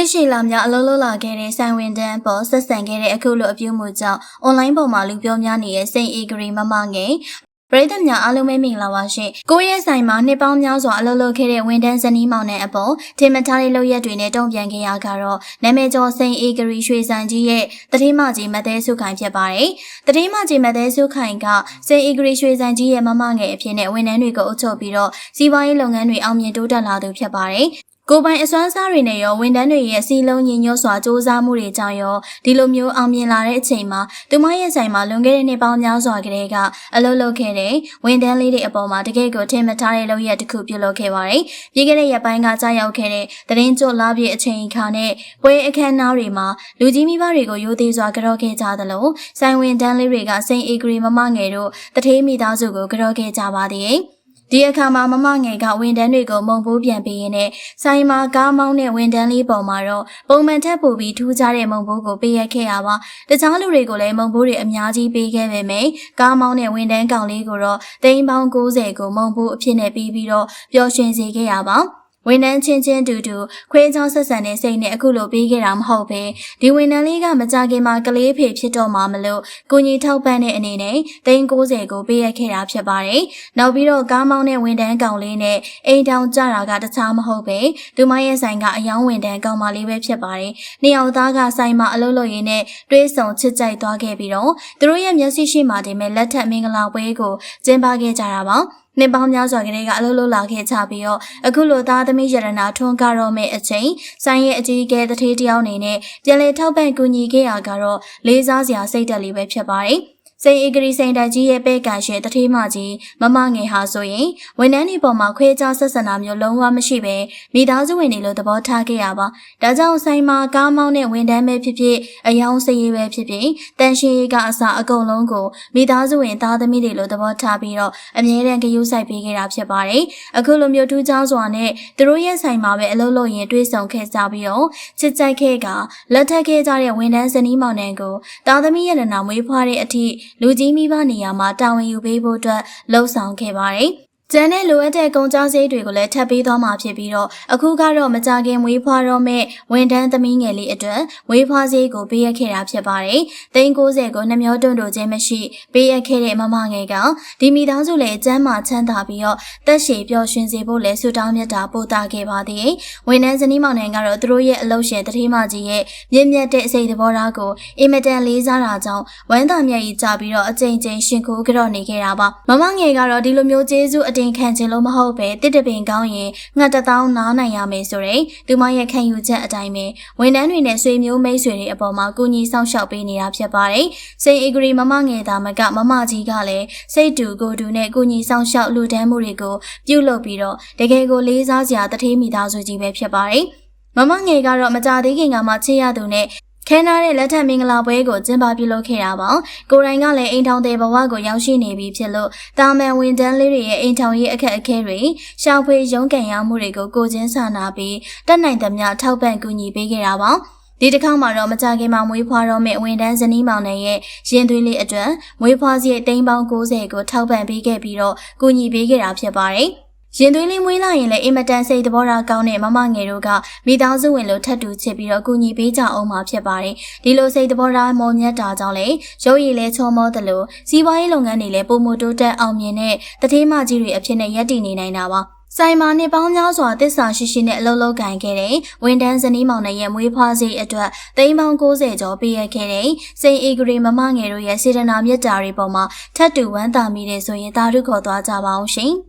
နှစ်ရှည်လာများအလုံးလုံးလာခဲ့တဲ့ဆိုင်ဝင်တန်းပေါ်ဆက်ဆံခဲ့တဲ့အခုလိုအပြုအမူကြောင့်အွန်လိုင်းပေါ်မှာလူပြောများနေတဲ့စိန်အေဂရီမမငယ်ပရိသတ်များအားလုံးပဲမင်္ဂလာပါရှင်။ကိုယ့်ရဲ့ဆိုင်မှာနှစ်ပေါင်းများစွာအလုပ်လုပ်ခဲ့တဲ့ဝန်တန်းဇနီးမောင်နဲ့အပေါ်ထင်မထားတဲ့လုပ်ရက်တွေနဲ့တုံ့ပြန်ခဲ့ရကတော့နာမည်ကျော်စိန်အေဂရီရွှေဆိုင်ကြီးရဲ့တတိမကြီးမသေးစုခိုင်ဖြစ်ပါတယ်။တတိမကြီးမသေးစုခိုင်ကစိန်အေဂရီရွှေဆိုင်ကြီးရဲ့မမငယ်အဖြစ်နဲ့ဝန်ထမ်းတွေကိုအုပ်ချုပ်ပြီးတော့စီးပွားရေးလုပ်ငန်းတွေအောင်မြင်တိုးတက်လာသူဖြစ်ပါတယ်။ ကိုပိုင်အစွမ်းစားတွေနဲ့ရောဝန်ထမ်းတွေရဲ့စီလုံးညီညွတ်စွာစ조사မှုတွေကြောင့်ရောဒီလိုမျိုးအောင်မြင်လာတဲ့အချိန်မှာသူမရဲ့ဆိုင်မှာလွန်ခဲ့တဲ့နှစ်ပေါင်းများစွာကတည်းကအလုပ်လုပ်ခဲ့တဲ့ဝန်ထမ်းလေးတွေအပေါ်မှာတကယ့်ကိုထင်မထားတဲ့လုပ်ရက်တစ်ခုပြုလုပ်ခဲ့ပါတယ်။ပြီးခဲ့တဲ့ရက်ပိုင်းကကြာရောက်ခဲ့တဲ့သတင်းကြွလာပြည့်အချိန်အခါနဲ့ပွဲအခမ်းအနားတွေမှာလူကြီးမိဘတွေကိုရိုသေစွာကြော့ခဲ့ကြသလိုဆိုင်ဝန်ထမ်းလေးတွေကစိန်အေဂရီမမငယ်တို့တထေးမိသားစုကိုကြော့ခဲ့ကြပါသေးတယ်။ ဒီအခါမှာမမငယ်ကဝန်တန်းတွေကိုမုံပိုးပြန်ပေးရင်းနဲ့ဆိုင်မှာကားမောင်းတဲ့ဝန်တန်းလေးပေါ်မှာတော့ပုံမှန်ထက်ပိုပြီးထူးခြားတဲ့မုံပိုးကိုပေးရခဲ့ရပါတခြားလူတွေကိုလည်းမုံပိုးတွေအများကြီးပေးခဲ့ပေမယ့်ကားမောင်းတဲ့ဝန်တန်းကောင်လေးကိုတော့တိန်းပေါင်း90ကိုမုံပိုးအဖြစ်နဲ့ပြီးပြီးတော့ပျော်ရွှင်စေခဲ့ရပါ ဝန်ထမ်းချင်းချင်းတူတူခွေးချောင်းဆက်ဆံတဲ့စိတ်နဲ့အခုလိုပေးခဲ့တာမဟုတ်ပဲဒီဝန်ထမ်းလေးကမကြခင်မှာကလေးဖေဖြစ်တော့မှမလို့ကိုကြီးထောက်ပံ့တဲ့အနေနဲ့သိန်း90ကိုပေးရခဲ့တာဖြစ်ပါတယ်။နောက်ပြီးတော့ကားမောင်းတဲ့ဝန်ထမ်းကောင်လေးနဲ့အိမ်တောင်ကြတာကတခြားမဟုတ်ပဲသူမရဲ့ဆိုင်ကအယောင်းဝန်ထမ်းကောင်မလေးပဲဖြစ်ပါတယ်။နှစ်ယောက်သားကဆိုင်မှာအလုပ်လုပ်ရင်းနဲ့တွေးဆုံချစ်ကြိုက်သွားခဲ့ပြီးတော့သူတို့ရဲ့မျက်စိရှိမှတင်မဲ့လက်ထက်မင်္ဂလာပွဲကိုကျင်းပခဲ့ကြတာပါ။ နှစ်ပေါင်းများစွာကလေးကအလုပ်လုပ်လာခဲ့ကြပြီးတော့အခုလိုသားသမီးရတနာထွန်းကားတော့မဲ့အချိန်ဆိုင်ရဲ့အကြီးအကဲတထေးတယောက်အနေနဲ့ပြန်လည်ထောက်ပံ့ကူညီခဲ့ရကတော့လေးစားစရာစိတ်တက်လေးပဲဖြစ်ပါတယ်။ စိန်ဧကရီစိန်တိုက်ကြီးရဲ့ပဲ့ကန်ရှင်တထေးမကြီးမမငယ်ဟာဆိုရင်ဝန်ထမ်းတွေပေါ်မှာခွဲခြားဆက်ဆံတာမျိုးလုံးဝမရှိပဲမိသားစုဝင်တွေလိုသဘောထားခဲ့ရပါဒါကြောင့်ဆိုင်မှာကားမောင်းတဲ့ဝန်ထမ်းပဲဖြစ်ဖြစ်အယောင်စရေးပဲဖြစ်ဖြစ်တန်ရှင်ရေးကအစားအကုန်လုံးကိုမိသားစုဝင်သားသမီးတွေလိုသဘောထားပြီးတော့အမြဲတမ်းကြိုးစိုက်ပေးခဲ့တာဖြစ်ပါတယ်အခုလိုမျိုးထူးခြားစွာနဲ့သူတို့ရဲ့ဆိုင်မှာပဲအလုပ်လုပ်ရင်တွေးဆုံခဲ့ကြပြီးတော့ချစ်ကြိုက်ခဲ့ကလက်ထပ်ခဲ့ကြတဲ့ဝန်ထမ်းဇနီးမောင်နှံကိုသားသမီးရဲ့နာမွေးဖွားတဲ့အထိလူကြီးမိဘနေရာမှာတာဝန်ယူပေးဖို့အတွက်လှုံ့ဆော်ခဲ့ပါတယ်။ ကျန်တဲ့လိုအပ်တဲ့ကုန်ကြမ်းစရိတ်တွေကိုလည်းထပ်ပေးသွားမှာဖြစ်ပြီးတော့အခုကတော့မကြခင်မွေးဖွားတော့မဲ့ဝန်ထမ်းသမီးငယ်လေးအတွက်မွေးဖွားစရိတ်ကိုပေးရခဲ့တာဖြစ်ပါတယ်။သိန်း90ကိုနှမျောတွန့်တို့ချင်းမရှိပေးရခဲ့တဲ့မမငယ်ကဒီမိသားစုလည်းကျမ်းမာချမ်းသာပြီးတော့တက်ရှည်ပျော်ရွှင်စေဖို့လည်းဆုတောင်းမြတ်တာပို့တာခဲ့ပါသေးတယ်။ဝန်ထမ်းဇနီးမောင်နှံကတော့သူတို့ရဲ့အလုပ်ရှင်တတိမကြီးရဲ့မြင့်မြတ်တဲ့အစိတ်သဘောထားကိုအင်မတန်လေးစားတာကြောင့်ဝမ်းသာမြတ်ကြီးကြပြီးတော့အကြိမ်ကြိမ်ရှင်ခိုးကြော့နေခဲ့တာပါ။မမငယ်ကတော့ဒီလိုမျိုးကျေးဇူးအတင်ခံခြင်းလို့မဟုတ်ပဲတစ်တပင်ကောင်းရင်ငှက်တထောင်းနားနိုင်ရမယ်ဆိုတဲ့သူမရဲ့ခံယူချက်အတိုင်းပဲဝန်ထမ်းတွေနဲ့ဆွေမျိုးမိတ်ဆွေတွေအပေါ်မှာကူညီဆောင်ရှောက်ပေးနေတာဖြစ်ပါတယ်။စိန်အီဂရီမမငယ်သားမကမမကြီးကလည်းစိတ်တူကိုတူနဲ့ကူညီဆောင်ရှောက်လူတန်းမှုတွေကိုပြုလုပ်ပြီးတော့တကယ်ကိုလေးစားစရာတထေးမိသားစုကြီးပဲဖြစ်ပါတယ်။မမငယ်ကတော့မကြသေးခင်ကမှချစ်ရသူနဲ့ ခဲနာတဲ့လက်ထက်မင်္ဂလာပွဲကိုကျင်းပပြုလုပ်ခဲ့တာပါ။ကိုရိုင်းကလည်းအိမ်ထောင်တဲ့ဘဝကိုရောက်ရှိနေပြီဖြစ်လို့တာမန်ဝန်တန်းလေးတွေရဲ့အိမ်ထောင်ရေးအခက်အခဲတွေရှောင်ဖွေရုန်းကန်ရမှုတွေကိုကိုချင်းစာနာပြီးတက်နိုင်သမျှထောက်ပံ့ကူညီပေးခဲ့တာပါ။ဒီတစ်ခေါက်မှာတော့မကြခင်မှာမွေးဖွားတော့မယ့်ဝန်တန်းဇနီးမောင်နဲ့ရဲ့ရင်သွေးလေးအတွက်မွေးဖွားစရိတ်တိန်းပေါင်း90ကိုထောက်ပံ့ပေးခဲ့ပြီးတော့ကူညီပေးခဲ့တာဖြစ်ပါတယ်။ ရင်သွေးလေးမွေးလာရင်လည်းအင်မတန်စိတ်သဘောထားကောင်းတဲ့မမငယ်တို့ကမိသားစုဝင်လို့ထပ်တူချစ်ပြီးတော့ကူညီပေးကြအောင်မှာဖြစ်ပါတယ်။ဒီလိုစိတ်သဘောထားမော်မြတ်တာကြောင့်လေရုပ်ရည်လဲချောမောတယ်လို့စီးပွားရေးလုပ်ငန်းတွေလည်းပုံမတိုးတက်အောင်မြင်တဲ့တထေးမကြီးတွေအဖြစ်နဲ့ရပ်တည်နေနိုင်တာပါ။ဆိုင်မာနှစ်ပေါင်းများစွာတစ္ဆာရှိရှိနဲ့အလုပ်လုပ်ကင်ခဲ့တဲ့ဝန်တန်းဇနီးမောင်နှံရဲ့မွေးဖွားစေအတွက်သိန်းပေါင်း90ကျော်ပေးရခဲ့တဲ့စိန်အေဂရီမမငယ်တို့ရဲ့စေတနာမြတ်တာတွေပေါ်မှာထပ်တူဝမ်းသာမိတဲ့ဆိုရင်တာရုခေါ်သွားကြပါအောင်ရှင်။